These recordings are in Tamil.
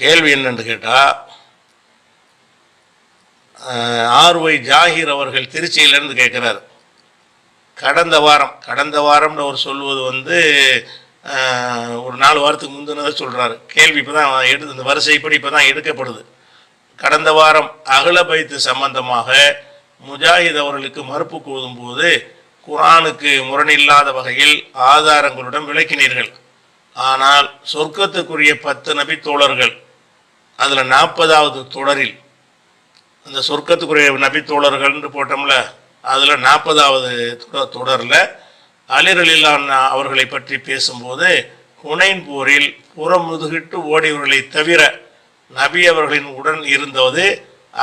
கேள்வி என்னென்னு கேட்டால் ஆர்வை ஜாகிர் அவர்கள் திருச்சியிலேருந்து கேட்குறாரு கடந்த வாரம் கடந்த வாரம்னு அவர் சொல்வது வந்து ஒரு நாலு வாரத்துக்கு முந்தினதை சொல்கிறாரு கேள்வி இப்போ தான் எடுத்து இந்த வரிசைப்படி இப்போ தான் எடுக்கப்படுது. கடந்த வாரம் அகல பைத்து சம்பந்தமாக முஜாஹித் அவர்களுக்கு மறுப்பு கூறும்போது குரானுக்கு முரணில்லாத வகையில் ஆதாரங்களுடன் விளக்கினீர்கள். ஆனால் சொர்க்கத்துக்குரிய பத்து நபி தோழர்கள் அதில் நாற்பதாவது தொடரில் அந்த சொர்க்கத்துக்குரிய நபி தோழர்கள்னு போட்டோம்ல அதில் நாற்பதாவது தொடரில் அலிரலில்லான் அவர்களை பற்றி பேசும்போது ஹுனைன் போரில் புறமுதுகிட்டு ஓடியவர்களை தவிர நபி அவர்களின் உடன் இருந்தது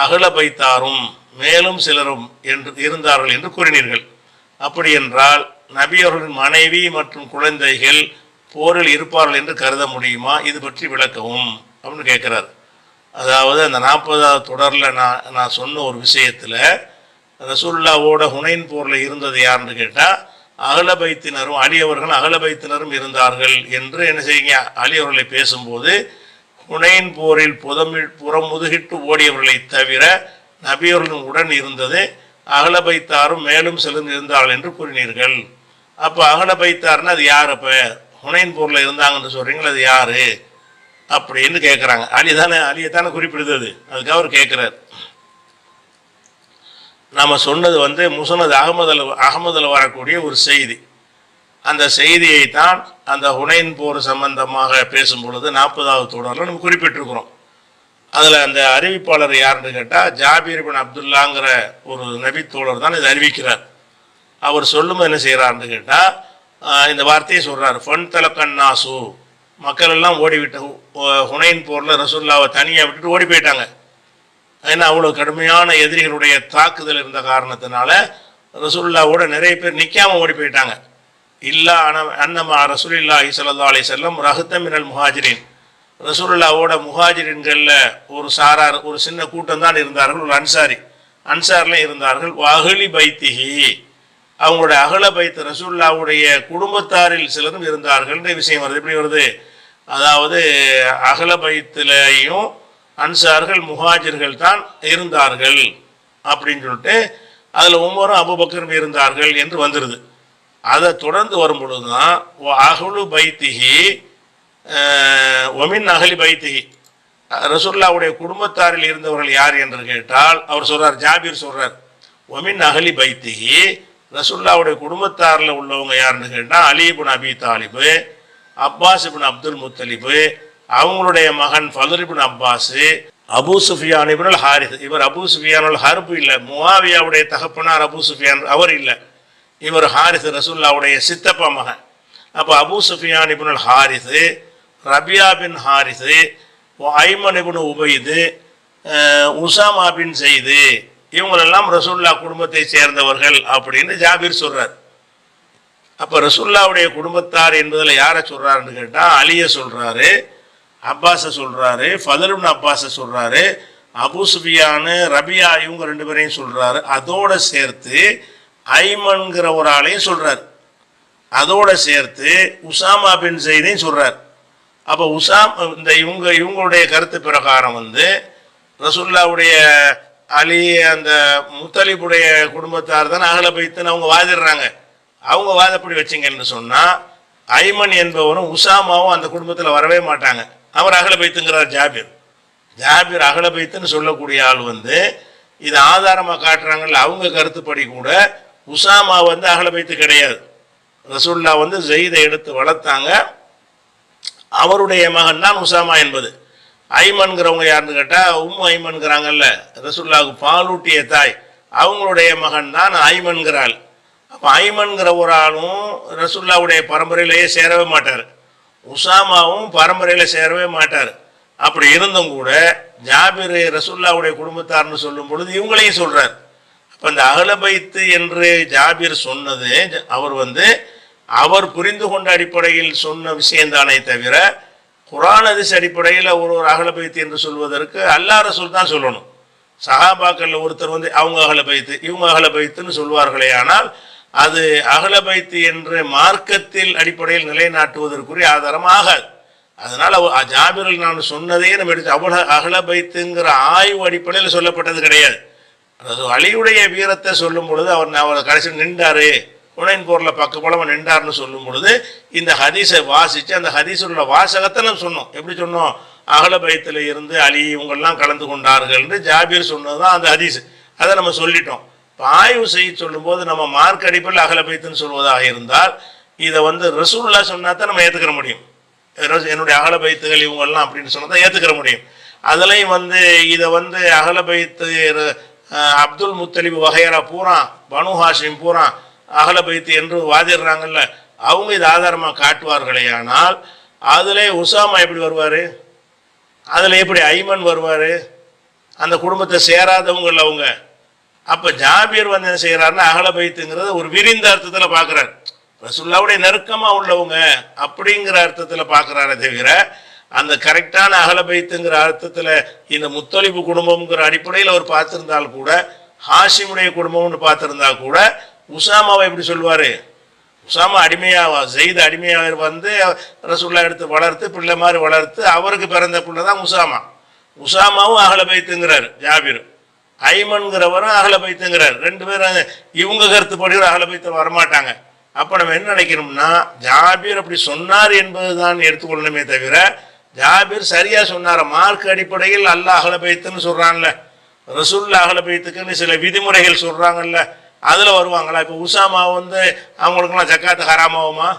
அகல பைத்தாரும் மேலும் சிலரும் என்று இருந்தார்கள் என்று கூறினீர்கள். அப்படி என்றால் நபி அவர்களின் மனைவி மற்றும் குழந்தைகள் போரில் இருப்பார்கள் என்று கருத முடியுமா? இது பற்றி விளக்கவும் அப்படின்னு கேட்கிறார். அதாவது அந்த நாற்பதாவது தொடரில் நான் நான் சொன்ன ஒரு விஷயத்தில் ரசூல்லாவோட ஹுனைன் போரில் இருந்தது யாருன்னு கேட்டால் அகலபைத்தினரும் அலியவர்கள் அகலபைத்தினரும் இருந்தார்கள் என்று என்ன செய்யுங்க அலியவர்களை பேசும்போது ஹுனைன் போரில் புதமிழ் புறம் முதுகிட்டு ஓடியவர்களை தவிர நபியவர்களும் உடன் இருந்தது அகலபைத்தாரும் மேலும் சிலர் இருந்தார்கள் என்று கூறினீர்கள். அப்போ அகலபைத்தார்னா அது யார் அப்போ? ஹுனைன் போரில் இருந்தாங்கன்னு சொல்கிறீங்களா அது யார்? அப்படின்னு கேட்குறாங்க அலி தானே அலியை தானே குறிப்பிடுது அது அதுக்கு அவர் கேட்குறாரு நாம் சொன்னது வந்து முசனது அகமதில் அகமதில் வரக்கூடிய ஒரு செய்தி. அந்த செய்தியை தான் அந்த ஹுனைன் போர் சம்பந்தமாக பேசும் பொழுது நாற்பதாவது தொடரில் நம்ம குறிப்பிட்டிருக்கிறோம். அதில் அந்த அறிவிப்பாளர் யாருன்னு கேட்டால் ஜாபீர் பின் அப்துல்லாங்கிற ஒரு நபித்தோழர் தான் இதை அறிவிக்கிறார். அவர் சொல்லும் என்ன செய்கிறாருன்னு கேட்டால் இந்த வார்த்தையை சொல்கிறார் ஃபன் தலக்கன் நாசு. மக்கள் எல்லாம் ஓடிவிட்ட ஹுனைன் போரில் ரசூல்லாவை தனியாக விட்டுட்டு ஓடி போயிட்டாங்க. ஏன்னா அவ்வளோ கடுமையான எதிரிகளுடைய தாக்குதல் இருந்த காரணத்தினால ரசூல்லாவோட நிறைய பேர் நிற்காமல் ஓடி போயிட்டாங்க. இல்லா அன அன்னமா ரசூலில்லா இசல்லா அலி செல்லம் ரஹத்த மினல் முஹாஜிரின். ரசூல்லாவோட முஹாஜிரின்களில் ஒரு சாரார் ஒரு சின்ன கூட்டம் தான் இருந்தார்கள் ஒரு அன்சாரி. அன்சார்ல இருந்தார்கள் அகலி பைத்திகி அவங்களோட அகல பைத்து ரசூல்லாவுடைய குடும்பத்தாரில் சிலரும் இருந்தார்கள்ன்ற விஷயம் வருது. எப்படி வருது? அதாவது அகல பைத்திலையும் அன்சார்கள் முஹாஜிர்கள் தான் இருந்தார்கள் அப்படின்னு சொல்லிட்டு அதில் ஒவ்வொரும் அபுபக்கரும் இருந்தார்கள் என்று வந்துடுது அதை தொடர்ந்து வரும் பொழுது தான் அகலு பைத்திகி ஒமின் அகலி பைத்திகி ரசூல்லாவுடைய குடும்பத்தாரில் இருந்தவர்கள் யார் என்று கேட்டால் அவர் சொல்றார் ஜாபீர் சொல்றார் ஒமின் அகலி பைத்திகி ரசுல்லாவுடைய குடும்பத்தாரில் உள்ளவங்க யாருன்னு கேட்டால் Ali bin Abi Talib Abbas ibn Abdul Muttalib அவங்களுடைய மகன் further ibn Abbas Abu Sufyan ibnul Harith இவர் அபு சுஃபியானுல் ஹர்பு இல்லை முவாவியாவுடைய தகப்பனார் அபு சுஃபியான் அவர் இல்லை. இவர் ஹாரிஸ் ரசுல்லாவுடைய சித்தப்பா மகன். அப்போ Abu Sufyan ibnul Harith Rabia bin Harith Ayman ibn Ubayd Usama bin செய்து இவங்களெல்லாம் ரசூல்லா குடும்பத்தை சேர்ந்தவர்கள் அப்படின்னு ஜாபீர் சொல்றார். அப்போ ரசூல்லாவுடைய குடும்பத்தார் என்பதில் யாரை சொல்றாருன்னு கேட்டால் அலியை சொல்றாரு அப்பாஸை சொல்றாரு ஃபதலுப்னு அப்பாஸை சொல்றாரு அபு ரபியா இவங்க ரெண்டு பேரையும் சொல்றாரு. அதோட சேர்த்து ஐமன்கிற ஒரு ஆளையும் சொல்றாரு. அதோட சேர்த்து உசாமா பின் செய்தையும் சொல்றார். அப்போ உசாம் இந்த இவங்க இவங்களுடைய கருத்து பிரகாரம் வந்து ரசூல்லாவுடைய அலி அந்த முத்தலிப்புடைய குடும்பத்தார் தான் அகல பைத்துன்னு அவங்க வாதிடுறாங்க. அவங்க வாதப்படி வச்சிங்கன்னு சொன்னால் ஐமன் என்பவரும் உசாமாவும் அந்த குடும்பத்தில் வரவே மாட்டாங்க. அவர் அகல பைத்துங்கிறார் ஜாபீர். ஜாபீர் அகல பைத்துன்னு சொல்லக்கூடிய ஆள் வந்து இது ஆதாரமாக காட்டுறாங்கல்ல அவங்க கருத்துப்படி கூட உசாமா வந்து அகல பைத்து கிடையாது. ரசூல்லா வந்து ஜெயிதை எடுத்து வளர்த்தாங்க. அவருடைய மகன் தான் உசாமா என்பது. ஐமன்கிறவங்க யாருன்னு கேட்டால் உம் ஐமன்கிறாங்கல்ல. ரசுல்லாவுக்கு பாலூட்டிய தாய். அவங்களுடைய மகன் தான் ஐமன்கிறாள். அப்போ ஐமன்கிற ஒரு ஆளும் ரசுல்லாவுடைய பரம்பரையிலேயே சேரவே மாட்டார். உசாமாவும் பரம்பரையில் சேரவே மாட்டார். அப்படி இருந்தும் கூட ஜாபிர் ரசுல்லாவுடைய குடும்பத்தார்னு சொல்லும் பொழுது இவங்களையும் சொல்கிறார் அப்போ இந்த அகலபைத்து என்று ஜாபீர் சொன்னது ஜ- அவர் வந்து அவர் புரிந்து கொண்ட அடிப்படையில் சொன்ன விஷயம்தானே தவிர குரான் அதிஸ் அடிப்படையில் ஒரு ஒரு அகலபைத்து என்று சொல்வதற்கு அல்லா ரசூல் தான் சொல்லணும். சஹாபாக்கள் ஒருத்தர் வந்து அவங்க அகலபைத்து இவங்க அகலபைத்துன்னு சொல்வார்களே ஆனால் அது அகலபைத்து என்று மார்க்கத்தில் அடிப்படையில் நிலைநாட்டுவதற்குரிய ஆதாரம் ஆகாது. அதனால் ஜாபிரில் நான் சொன்னதையே நம்ம எடுத்து அவ்வளோ அகலபைத்துங்கிற ஆய்வு அடிப்படையில் சொல்லப்பட்டது கிடையாது. அதாவது அலியுடைய வீரத்தை சொல்லும் பொழுது அவர் அவர் கடைசியில் நின்றாரு. ஹுனைன் போரில் பக்க போலவ நின்றார்னு சொல்லும் பொழுது இந்த ஹதீஸை வாசித்து அந்த ஹதீஸுள்ள வாசகத்தை நம்ம சொன்னோம். எப்படி சொன்னோம்? அகல பயத்தில் இருந்து அலி இவங்கெல்லாம் கலந்து கொண்டார்கள்னு ஜாபீர் சொன்னது தான் அந்த ஹதீஸ். அதை நம்ம சொல்லிட்டோம். ஆய்வு செய்ய சொல்லும்போது நம்ம மார்க் அடிப்பில் அகல பைத்துன்னு சொல்வதாக இருந்தால் இதை வந்து ரசூல்லா சொன்னா தான் நம்ம ஏற்றுக்கிற முடியும். என்னுடைய அகல பைத்துகள் இவங்கெல்லாம் அப்படின்னு சொன்னால் தான் ஏற்றுக்கிற முடியும். அதுலேயும் வந்து இதை வந்து அகல பைத்து அப்துல் முத்தலிப் வகையரா பூரா பனு ஹாஷிம் பூரா அகல பைத்து என்று வாதிடுறாங்கல்ல அவங்க இது ஆதாரமாக காட்டுவார்களே ஆனால் அதில் உசாமா எப்படி வருவார்? அதில் எப்படி ஐமன் வருவார்? அந்த குடும்பத்தை சேராதவங்கள்ல அவங்க. அப்போ ஜாபீர் வந்து என்ன செய்கிறாருன்னா அகல பைத்துங்கிறத ஒரு விரிந்த அர்த்தத்தில் பார்க்குறாரு ரசுல்லாவுடைய நெருக்கமாக உள்ளவங்க அப்படிங்கிற அர்த்தத்தில் பார்க்குறாரே தவிர அந்த கரெக்டான அகல பைத்துங்கிற அர்த்தத்தில் இந்த முத்தொழிப்பு குடும்பம்ங்கிற அடிப்படையில் அவர் பார்த்துருந்தால் கூட ஹாஷிமுடைய குடும்பம்னு பார்த்துருந்தா கூட உசாமாவை எப்படி சொல்லுவார்? உசாமா அடிமையாக செய்த அடிமையாக வந்து ரசுல்லா எடுத்து வளர்த்து பிள்ளை மாதிரி வளர்த்து அவருக்கு பிறந்த பிள்ளை தான் உசாமா. உசாமாவும் அகல பைத்துங்கிறார் ஜாபீர். ஐமன்கிறவரும் அகல பைத்துங்கிறார். ரெண்டு பேரும் இவங்க கருத்துப்படி அகல பைத்து வரமாட்டாங்க. அப்போ நம்ம என்ன நினைக்கணும்னா ஜாபீர் அப்படி சொன்னார் என்பது தான் எடுத்துக்கொள்ளணுமே தவிர ஜாபீர் சரியாக சொன்னார்? மார்க் அடிப்படையில் அல்ல அகல பைத்துன்னு சொல்கிறாங்கல்ல ரசூல்லா அகல பைத்துக்குன்னு சில விதிமுறைகள் சொல்கிறாங்கல்ல அதில் வருவாங்களா? இப்போ உஷாமா வந்து அவங்களுக்குலாம் ஜக்காத்து ஹராமாவுமா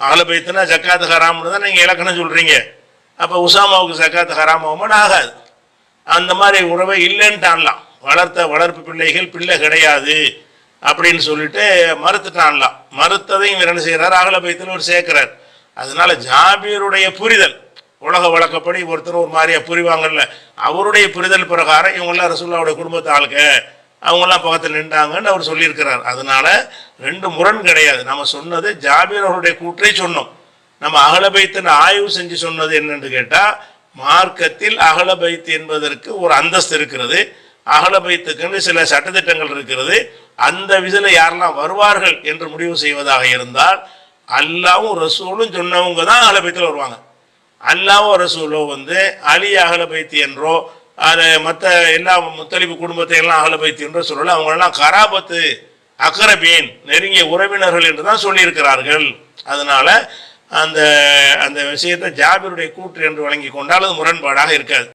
அகல பைத்துனா ஜக்காத்து ஹராம்னு தான் நீங்கள் இலக்கணம் சொல்கிறீங்க அப்போ உஷாமாவுக்கு ஜக்காத்து ஹராமாவுமான்னு ஆகாது. அந்த மாதிரி உறவை இல்லைன்ட்டான்லாம். வளர்த்த வளர்ப்பு பிள்ளைகள் பிள்ளை கிடையாது அப்படின்னு சொல்லிட்டு மறுத்துட்டான்லாம். மறுத்ததையும் இவர் என்ன செய்கிறார் அகல பைத்தில் ஒரு சேர்க்கிறார். அதனால ஜாபீருடைய புரிதல். உலக வழக்கப்படி ஒருத்தர் ஒரு மாதிரியா புரிவாங்கல்ல. அவருடைய புரிதல் பிரகாரம் இவங்களாம் ரசூல்லாவுடைய குடும்பத்தாளுக்கு அவங்கெல்லாம் பக்கத்தில் நின்றாங்கன்னு அவர் சொல்லியிருக்கிறார். அதனால ரெண்டு முரண் கிடையாது. நம்ம சொன்னது ஜாபீர் அவருடைய கூற்றை சொன்னோம். நம்ம அகலபைத்தின் ஆய்வு செஞ்சு சொன்னது என்னென்று கேட்டால் மார்க்கத்தில் அகலபைத்து என்பதற்கு ஒரு அந்தஸ்து இருக்கிறது. அகலபைத்துக்குன்னு சில சட்டத்திட்டங்கள் இருக்கிறது. அந்த விதில் யாரெல்லாம் வருவார்கள் என்று முடிவு செய்வதாக இருந்தால் அல்லாவும் ரசூலும் சொன்னவங்க தான் அகலபைத்தில் வருவாங்க. அல்லாவும் ரசூலோ வந்து அலி அகலபைத்து என்றோ அது மற்ற எல்லா முத்தளிப்பு குடும்பத்தை எல்லாம் அகலபைத்தி என்று சொல்லல. அவங்களெல்லாம் கராபத்து அக்கரபீன் நெருங்கிய உறவினர்கள் என்று தான் சொல்லியிருக்கிறார்கள். அதனால அந்த அந்த விஷயத்தை ஜாபிருடைய கூற்று என்று வழங்கி கொண்டால் அது முரண்பாடாக இருக்காது.